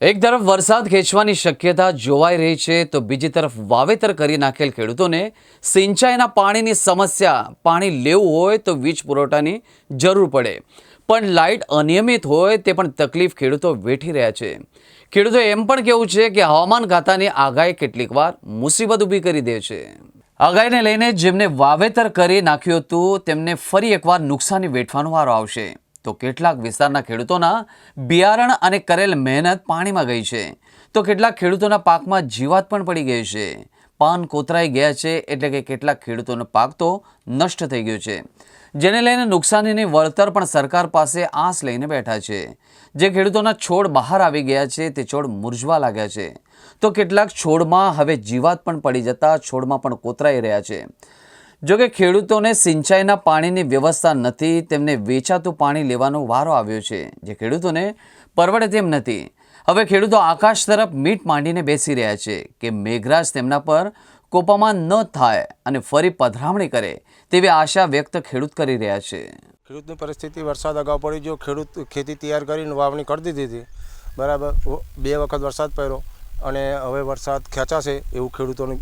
એક તરફ વરસાદ ખેંચવાની શક્યતા જોવાઈ રહી છે, તો બીજી તરફ વાવેતર કરી નાખેલ ખેડૂતોને સિંચાઈના પાણીની સમસ્યા, પાણી લેવું હોય તો વીજ પુરવઠાની જરૂર પડે. પણ લાઇટ અનિયમિત હોય તે પણ તકલીફ ખેડૂતો વેઠી રહ્યા છે. ખેડૂતો એમ પણ કહેવું છે કે હવામાન ખાતાની આગાહી કેટલીક વાર મુસીબત ઊભી કરી દે છે. આગાહીને લઈને જેમને વાવેતર કરી નાખ્યું હતું, તેમને ફરી એકવાર નુકસાની વેઠવાનો વારો આવશે. તો કેટલાક વિસ્તારના ખેડૂતોના બિયારણ અને કરેલ મહેનત પાણીમાં ગઈ છે. તો કેટલાક ખેડૂતોના પાકમાં જીવાત પણ પડી ગઈ છે. પાન કોતરાઈ ગયા છે એટલે કે કેટલાક ખેડૂતોનો પાક તો નષ્ટ થઈ ગયો છે. જેને લઈને નુકસાનીની વળતર પણ સરકાર પાસે આસ લઈને બેઠા છે. જે ખેડૂતોના છોડ બહાર આવી ગયા છે તે છોડ મુરઝવા લાગ્યા છે. તો કેટલાક છોડમાં હવે જીવાત પણ પડી જતા છોડમાં પણ કોતરાઈ રહ્યા છે. જો કે ખેડૂતોને સિંચાઈના પાણીની વ્યવસ્થા નથી, તેમને વેચાતું પાણી લેવાનો વારો આવ્યો છે, જે ખેડૂતોને પરવડે તેમ નથી. હવે ખેડૂતો આકાશ તરફ મીટ માંડીને બેસી રહ્યા છે કે મેઘરાજ તેમના પર કોપામાં ન થાય અને ફરી પધરામણી કરે તેવી આશા વ્યક્ત ખેડૂત કરી રહ્યા છે. ખેડૂતની પરિસ્થિતિ વરસાદ અગાઉ પડી, જો ખેડૂત ખેતી તૈયાર કરીને વાવણી કરી દીધી હતી, બરાબર બે વખત વરસાદ પડ્યો. અને હવે વરસાદ ખેંચાશે એવું ખેડૂતોની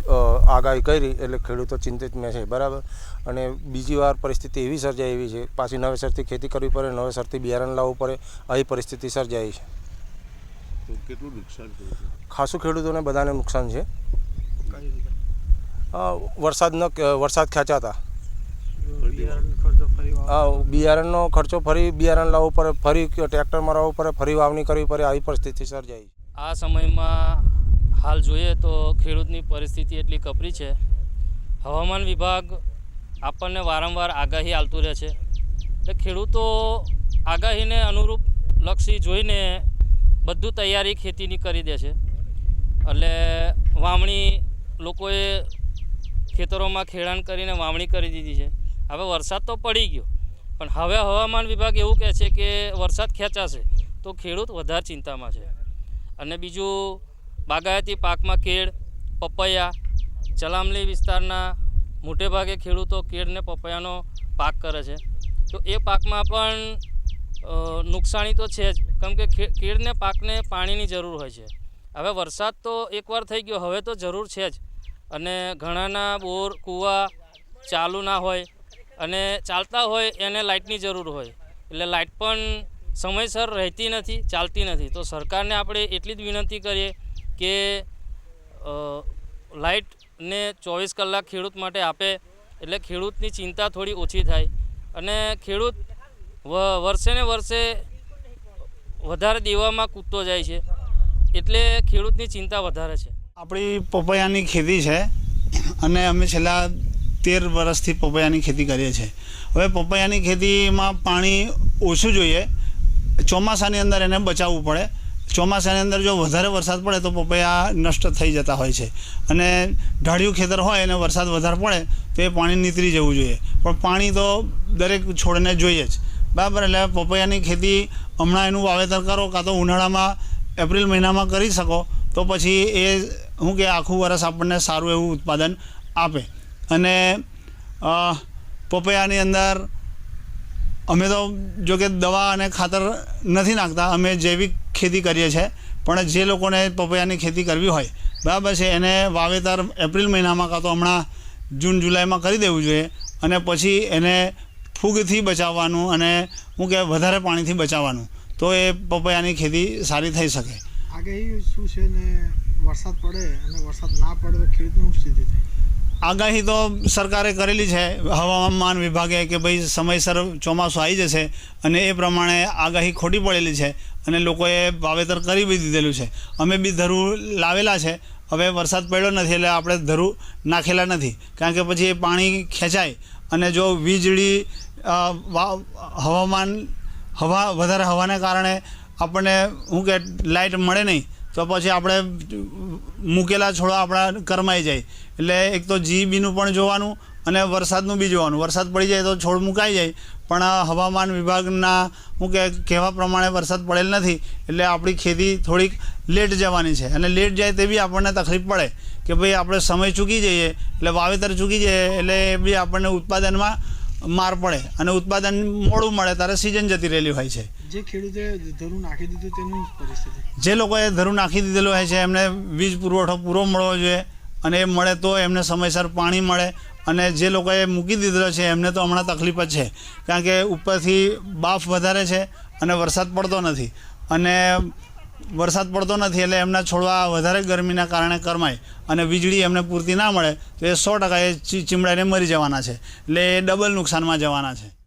આગાહી કરી એટલે ખેડૂતો ચિંતિત મેં છે બરાબર? અને બીજી વાર પરિસ્થિતિ એવી સર્જાય એવી છે પાછી નવેસરથી ખેતી કરવી પડે નવેસરથી બિયારણ લાવવું પડે આવી પરિસ્થિતિ સર્જાઈ છે. તો કેટલું નુકસાન ખાસું ખેડૂતોને બધાને નુકસાન છે. વરસાદ ન વરસાદ ખેંચાતા. હા બિયારણનો ખર્ચો ફરી બિયારણ લાવવું પડે ફરી ટ્રેક્ટર મરાવવું પડે ફરી વાવણી કરવી પડે આવી પરિસ્થિતિ સર્જાઈ આ સમયમાં હાલ જોઈએ તો ખેડૂતની પરિસ્થિતિ એટલી કપરી છે. હવામાન વિભાગ આપણને વારંવાર આગાહી આલતું રહે છે. એટલે ખેડૂતો આગાહીને અનુરૂપ લક્ષી જોઈને બધું તૈયારી ખેતીની કરી દે છે. એટલે વાવણી લોકોએ ખેતરોમાં ખેડાણ કરીને વાવણી કરી દીધી છે. હવે વરસાદ તો પડી ગયો. પણ હવે હવામાન વિભાગ એવું કહે છે કે વરસાદ ખેંચાશે તો ખેડૂત વધારે ચિંતામાં છે. અને બીજું બાગાયતી પાકમાં કેળ, પપૈયા ચલામલી વિસ્તારના મોટેભાગે ખેડૂતો કેળને પપૈયાનો પાક કરે છે. તો એ પાકમાં પણ નુકસાની તો છે જ, કેમ કે કેળને પાકને પાણીની જરૂર હોય છે. હવે વરસાદ તો એકવાર થઈ ગયો, હવે તો જરૂર છે જ. અને ઘણાના બોર, કૂવા ચાલુ ના હોય અને ચાલતા હોય એને લાઇટની જરૂર હોય. એટલે લાઇટ પણ સમયસર રહેતી નથી, ચાલતી નથી. તો સરકારને આપણે એટલી જ વિનંતી કરીએ કે લાઇટને ચોવીસ કલાક ખેડૂત માટે આપે, એટલે ખેડૂતની ચિંતા થોડી ઓછી થાય. અને ખેડૂત વર્ષે ને વર્ષે વધારે દેવામાં કૂદતો જાય છે, એટલે ખેડૂતની ચિંતા વધારે છે. આપણી પપૈયાની ખેતી છે, અને અમે છેલ્લા તેર વર્ષથી પપૈયાની ખેતી કરીએ છીએ. હવે પપૈયાની ખેતીમાં પાણી ઓછું જોઈએ ચોમાસાની અંદર એને બચાવવું પડે. ચોમાસાની અંદર જો વધારે વરસાદ પડે તો પપૈયા નષ્ટ થઈ જતા હોય છે. અને ઢાળિયું ખેતર હોય અને વરસાદ વધારે પડે તો એ પાણી નીતરી જવું જોઈએ. પણ પાણી તો દરેક છોડને જોઈએ જ. બરાબર, એટલે પપૈયાની ખેતી હમણાં એનું વાવેતર કરો કાં તો ઉનાળામાં, એપ્રિલ મહિનામાં કરી શકો. તો પછી એ શું કે આખું વરસ આપણને સારું એવું ઉત્પાદન આપે. અને પપૈયાની અંદર અમે તો જો કે દવા અને ખાતર નથી નાખતા, અમે જૈવિક ખેતી કરીએ છીએ. પણ જે લોકોને પપૈયાની ખેતી કરવી હોય, બરાબર છે, એને વાવેતર એપ્રિલ મહિનામાં કાં તો હમણાં જૂન, જુલાઈમાં કરી દેવું જોઈએ અને પછી એને ફૂગથી બચાવવાનું અને હું કે વધારે પાણીથી બચાવવાનું. તો એ પપૈયાની ખેતી સારી થઈ શકે. આગાહી શું છે ને વરસાદ પડે અને વરસાદ ના પડે તો ખેડૂતની સ્થિતિ થાય? આગાહી તો સરકારે કરેલી છે. હવામાન વિભાગે કે ભાઈ સમયસર ચોમાસું આવી જશે અને એ પ્રમાણે આગાહી ખોટી પડેલી છે અને લોકોએ વાવેતર કરી બી દીધેલું છે. અમે બી ધરું લાવેલા છે. હવે વરસાદ પડ્યો નથી એટલે આપણે ધરું નાખેલા નથી. કારણ કે પછી એ પાણી ખેંચાય અને જો વીજળી હવામાન, હવા, વધારે હવાને કારણે આપણને શું કે લાઇટ મળે નહીં તો પછી આપણે મૂકેલા છોડવા આપણા કરમાઈ જાય. એટલે એક તો જીબીનું પણ જોવાનું અને વરસાદનું બી જોવાનું. વરસાદ પડી જાય તો છોડ મુકાઈ જાય. પણ હવામાન વિભાગના હું કે કહેવા પ્રમાણે વરસાદ પડેલ નથી. એટલે આપણી ખેતી થોડીક લેટ જવાની છે. અને લેટ જાય તે બી આપણને તકલીફ પડે કે ભાઈ આપણે સમય ચૂકી જઈએ, એટલે વાવેતર ચૂકી જઈએ, એટલે એ બી આપણને ઉત્પાદનમાં માર પડે અને ઉત્પાદન મોડું મળે ત્યારે સિઝન જતી રહેલી હોય છે. જે ખેડૂતે ધરું નાખી દીધું તેનું પરિસ્થિતિ? જે લોકોએ ધરું નાખી દીધેલું હોય છે એમને વીજ પુરવઠો પૂરો મળવો જોઈએ અને એ મળે તો એમને સમયસર પાણી મળે અને જે લોકોએ મૂકી દીધેલો છે એમને તો હમણાં તકલીફ જ છે. કારણ કે ઉપરથી બાફ વધારે છે અને વરસાદ પડતો નથી. અને વરસાદ પડતો નથી એટલે એમના છોડવા વધારે ગરમીના કારણે કરમાય અને વીજળી એમને પૂરતી ના મળે, તો એ સો ટકા એ ચીમડાને મરી જવાના છે. એટલે એ ડબલ નુકસાનમાં જવાના છે.